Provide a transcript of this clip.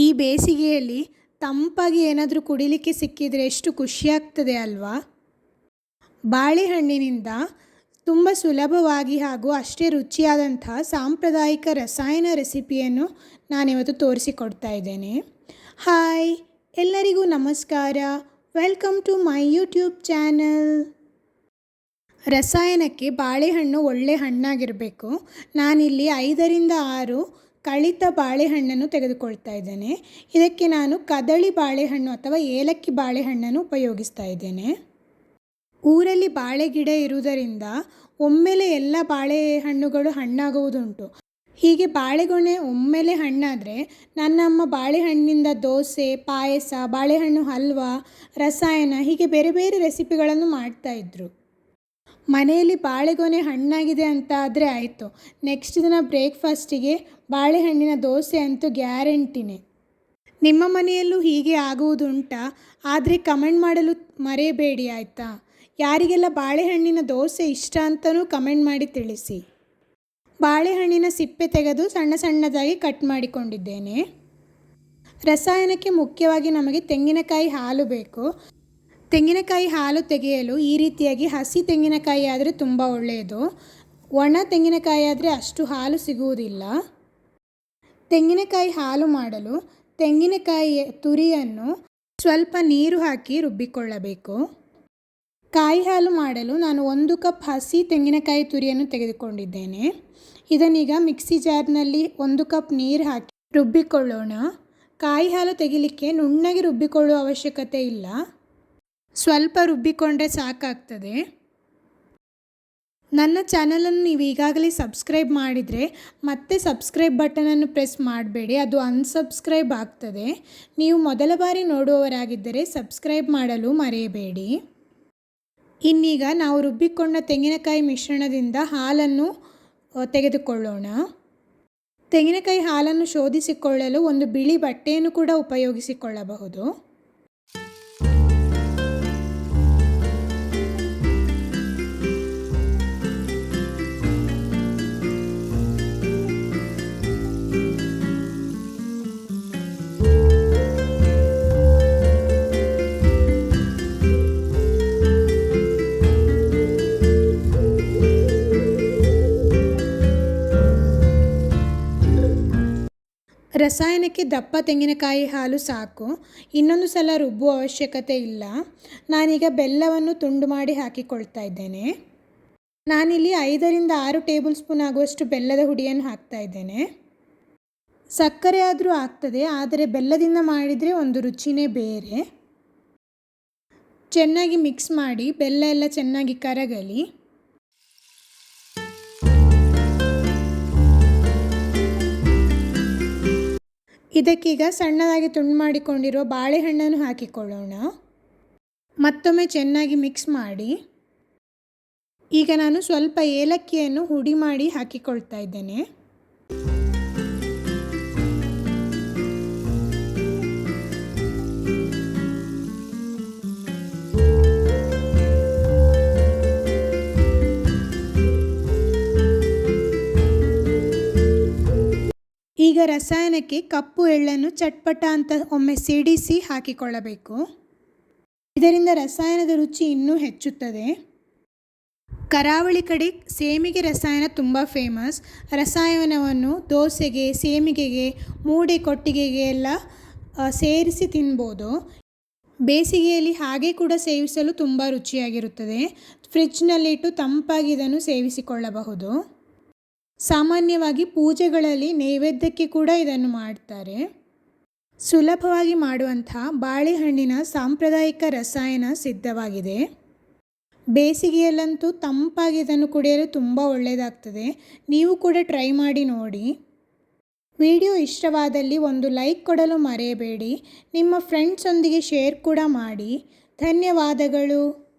ಈ ಬೇಸಿಗೆಯಲ್ಲಿ ತಂಪಾಗಿ ಏನಾದರೂ ಕುಡಿಲಿಕ್ಕೆ ಸಿಕ್ಕಿದರೆ ಎಷ್ಟು ಖುಷಿಯಾಗ್ತದೆ ಅಲ್ವಾ? ಬಾಳೆಹಣ್ಣಿನಿಂದ ತುಂಬ ಸುಲಭವಾಗಿ ಹಾಗೂ ಅಷ್ಟೇ ರುಚಿಯಾದಂಥ ಸಾಂಪ್ರದಾಯಿಕ ರಸಾಯನ ರೆಸಿಪಿಯನ್ನು ನಾನಿವತ್ತು ತೋರಿಸಿಕೊಡ್ತಾ ಇದ್ದೇನೆ. ಹಾಯ್! ಎಲ್ಲರಿಗೂ ನಮಸ್ಕಾರ. Welcome to my YouTube channel. ರಸಾಯನಕ್ಕೆ ಬಾಳೆಹಣ್ಣು ಒಳ್ಳೆ ಹಣ್ಣಾಗಿರಬೇಕು. ನಾನಿಲ್ಲಿ ಐದರಿಂದ ಆರು ಕಳಿತ ಬಾಳೆಹಣ್ಣನ್ನು ತೆಗೆದುಕೊಳ್ತಾ ಇದ್ದೇನೆ. ಇದಕ್ಕೆ ನಾನು ಕದಳಿ ಬಾಳೆಹಣ್ಣು ಅಥವಾ ಏಲಕ್ಕಿ ಬಾಳೆಹಣ್ಣನ್ನು ಉಪಯೋಗಿಸ್ತಾ ಇದ್ದೇನೆ. ಊರಲ್ಲಿ ಬಾಳೆ ಗಿಡ ಇರುವುದರಿಂದ ಒಮ್ಮೆಲೆ ಎಲ್ಲ ಬಾಳೆಹಣ್ಣುಗಳು ಹಣ್ಣಾಗುವುದುಂಟು. ಹೀಗೆ ಬಾಳೆಗೊನೆ ಒಮ್ಮೆಲೆ ಹಣ್ಣಾದರೆ ನನ್ನ ಅಮ್ಮ ಬಾಳೆಹಣ್ಣಿಂದ ದೋಸೆ, ಪಾಯಸ, ಬಾಳೆಹಣ್ಣು ಹಲ್ವಾ, ರಸಾಯನ ಹೀಗೆ ಬೇರೆ ಬೇರೆ ರೆಸಿಪಿಗಳನ್ನು ಮಾಡ್ತಾಯಿದ್ರು ಮನೆಯಲ್ಲಿ ಬಾಳೆಗೊನೆ ಹಣ್ಣಾಗಿದೆ ಅಂತ ಆದರೆ ಆಯಿತು. ನೆಕ್ಸ್ಟ್ ದಿನ ಬ್ರೇಕ್ಫಾಸ್ಟಿಗೆ ಬಾಳೆಹಣ್ಣಿನ ದೋಸೆ ಅಂತೂ ಗ್ಯಾರಂಟಿನೇ. ನಿಮ್ಮ ಮನೆಯಲ್ಲೂ ಹೀಗೆ ಆಗುವುದುಂಟಾ? ಆದರೆ ಕಮೆಂಟ್ ಮಾಡಲು ಮರೆಯಬೇಡಿ ಆಯಿತಾ? ಯಾರಿಗೆಲ್ಲ ಬಾಳೆಹಣ್ಣಿನ ದೋಸೆ ಇಷ್ಟ ಅಂತಲೂ ಕಮೆಂಟ್ ಮಾಡಿ ತಿಳಿಸಿ. ಬಾಳೆಹಣ್ಣಿನ ಸಿಪ್ಪೆ ತೆಗೆದು ಸಣ್ಣ ಸಣ್ಣದಾಗಿ ಕಟ್ ಮಾಡಿಕೊಂಡಿದ್ದೇನೆ. ರಸಾಯನಕ್ಕೆ ಮುಖ್ಯವಾಗಿ ನಮಗೆ ತೆಂಗಿನಕಾಯಿ ಹಾಲು ಬೇಕು. ತೆಂಗಿನಕಾಯಿ ಹಾಲು ತೆಗೆಯಲು ಈ ರೀತಿಯಾಗಿ ಹಸಿ ತೆಂಗಿನಕಾಯಿ ಆದರೆ ತುಂಬ ಒಳ್ಳೆಯದು. ಒಣ ತೆಂಗಿನಕಾಯಿ ಆದರೆ ಅಷ್ಟು ಹಾಲು ಸಿಗುವುದಿಲ್ಲ. ತೆಂಗಿನಕಾಯಿ ಹಾಲು ಮಾಡಲು ತೆಂಗಿನಕಾಯಿಯ ತುರಿಯನ್ನು ಸ್ವಲ್ಪ ನೀರು ಹಾಕಿ ರುಬ್ಬಿಕೊಳ್ಳಬೇಕು. ಕಾಯಿ ಹಾಲು ಮಾಡಲು ನಾನು ಒಂದು ಕಪ್ ಹಸಿ ತೆಂಗಿನಕಾಯಿ ತುರಿಯನ್ನು ತೆಗೆದುಕೊಂಡಿದ್ದೇನೆ. ಇದನ್ನೀಗ ಮಿಕ್ಸಿ ಜಾರ್ನಲ್ಲಿ ಒಂದು ಕಪ್ ನೀರು ಹಾಕಿ ರುಬ್ಬಿಕೊಳ್ಳೋಣ. ಕಾಯಿ ಹಾಲು ತೆಗಿಲಿಕ್ಕೆ ನುಣ್ಣಗೆ ರುಬ್ಬಿಕೊಳ್ಳುವ ಅವಶ್ಯಕತೆ ಇಲ್ಲ. ಸ್ವಲ್ಪ ರುಬ್ಬಿಕೊಂಡ್ರೆ ಸಾಕಾಗ್ತದೆ. ನನ್ನ ಚಾನಲನ್ನು ನೀವು ಈಗಾಗಲೇ ಸಬ್ಸ್ಕ್ರೈಬ್ ಮಾಡಿದರೆ ಮತ್ತೆ ಸಬ್ಸ್ಕ್ರೈಬ್ ಬಟನನ್ನು ಪ್ರೆಸ್ ಮಾಡಬೇಡಿ. ಅದು ಅನ್ಸಬ್ಸ್ಕ್ರೈಬ್ ಆಗ್ತದೆ. ನೀವು ಮೊದಲ ಬಾರಿ ನೋಡುವವರಾಗಿದ್ದರೆ ಸಬ್ಸ್ಕ್ರೈಬ್ ಮಾಡಲು ಮರೆಯಬೇಡಿ. ಇನ್ನೀಗ ನಾವು ರುಬ್ಬಿಕೊಂಡ ತೆಂಗಿನಕಾಯಿ ಮಿಶ್ರಣದಿಂದ ಹಾಲನ್ನು ತೆಗೆದುಕೊಳ್ಳೋಣ. ತೆಂಗಿನಕಾಯಿ ಹಾಲನ್ನು ಶೋಧಿಸಿಕೊಳ್ಳಲು ಒಂದು ಬಿಳಿ ಬಟ್ಟೆಯನ್ನು ಕೂಡ ಉಪಯೋಗಿಸಿಕೊಳ್ಳಬಹುದು. ರಸಾಯನಕ್ಕೆ ದಪ್ಪ ತೆಂಗಿನಕಾಯಿ ಹಾಲು ಸಾಕು. ಇನ್ನೊಂದು ಸಲ ರುಬ್ಬುವ ಅವಶ್ಯಕತೆ ಇಲ್ಲ. ನಾನೀಗ ಬೆಲ್ಲವನ್ನು ತುಂಡು ಮಾಡಿ ಹಾಕಿಕೊಳ್ತಾ ಇದ್ದೇನೆ. ನಾನಿಲ್ಲಿ ಐದರಿಂದ ಆರು ಟೇಬಲ್ ಸ್ಪೂನ್ ಆಗುವಷ್ಟು ಬೆಲ್ಲದ ಹುಡಿಯನ್ನು ಹಾಕ್ತಾ ಇದ್ದೇನೆ. ಸಕ್ಕರೆ ಆದರೂ ಆಗ್ತದೆ, ಆದರೆ ಬೆಲ್ಲದಿಂದ ಮಾಡಿದರೆ ಒಂದು ರುಚಿನೇ ಬೇರೆ. ಚೆನ್ನಾಗಿ ಮಿಕ್ಸ್ ಮಾಡಿ, ಬೆಲ್ಲ ಎಲ್ಲ ಚೆನ್ನಾಗಿ ಕರಗಲಿ. ಇದಕ್ಕೀಗ ಸಣ್ಣದಾಗಿ ತುಂಡು ಮಾಡಿಕೊಂಡಿರೋ ಬಾಳೆಹಣ್ಣನ್ನು ಹಾಕಿಕೊಳ್ಳೋಣ. ಮತ್ತೊಮ್ಮೆ ಚೆನ್ನಾಗಿ ಮಿಕ್ಸ್ ಮಾಡಿ. ಈಗ ನಾನು ಸ್ವಲ್ಪ ಏಲಕ್ಕಿಯನ್ನು ಹುಡಿ ಮಾಡಿ ಹಾಕಿಕೊಳ್ತಾ ಇದ್ದೇನೆ. ಈಗ ರಸಾಯನಕ್ಕೆ ಕಪ್ಪು ಎಳ್ಳನ್ನು ಚಟ್ಪಟ ಅಂತ ಒಮ್ಮೆ ಸಿಡಿಸಿ ಹಾಕಿಕೊಳ್ಳಬೇಕು. ಇದರಿಂದ ರಸಾಯನದ ರುಚಿ ಇನ್ನೂ ಹೆಚ್ಚುತ್ತದೆ. ಕರಾವಳಿ ಕಡೆ ಸೇಮಿಗೆ ರಸಾಯನ ತುಂಬ ಫೇಮಸ್. ರಸಾಯನವನ್ನು ದೋಸೆಗೆ, ಸೇಮಿಗೆಗೆ, ಮೂಡೆ ಕೊಟ್ಟಿಗೆಗೆ ಎಲ್ಲ ಸೇರಿಸಿ ತಿನ್ಬೋದು. ಬೇಸಿಗೆಯಲ್ಲಿ ಹಾಗೆ ಕೂಡ ಸೇವಿಸಲು ತುಂಬ ರುಚಿಯಾಗಿರುತ್ತದೆ. ಫ್ರಿಜ್ನಲ್ಲಿಟ್ಟು ತಂಪಾಗಿ ಇದನ್ನು ಸೇವಿಸಿಕೊಳ್ಳಬಹುದು. ಸಾಮಾನ್ಯವಾಗಿ ಪೂಜೆಗಳಲ್ಲಿ ನೈವೇದ್ಯಕ್ಕೆ ಕೂಡ ಇದನ್ನು ಮಾಡ್ತಾರೆ. ಸುಲಭವಾಗಿ ಮಾಡುವಂಥ ಬಾಳೆಹಣ್ಣಿನ ಸಾಂಪ್ರದಾಯಿಕ ರಸಾಯನ ಸಿದ್ಧವಾಗಿದೆ. ಬೇಸಿಗೆಯಲ್ಲಂತೂ ತಂಪಾಗಿ ಇದನ್ನು ಕುಡಿಯಲು ತುಂಬ ಒಳ್ಳೆಯದಾಗ್ತದೆ. ನೀವು ಕೂಡ ಟ್ರೈ ಮಾಡಿ ನೋಡಿ. ವಿಡಿಯೋ ಇಷ್ಟವಾದಲ್ಲಿ ಒಂದು ಲೈಕ್ ಕೊಡಲು ಮರೆಯಬೇಡಿ. ನಿಮ್ಮ ಫ್ರೆಂಡ್ಸೊಂದಿಗೆ ಶೇರ್ ಕೂಡ ಮಾಡಿ. ಧನ್ಯವಾದಗಳು.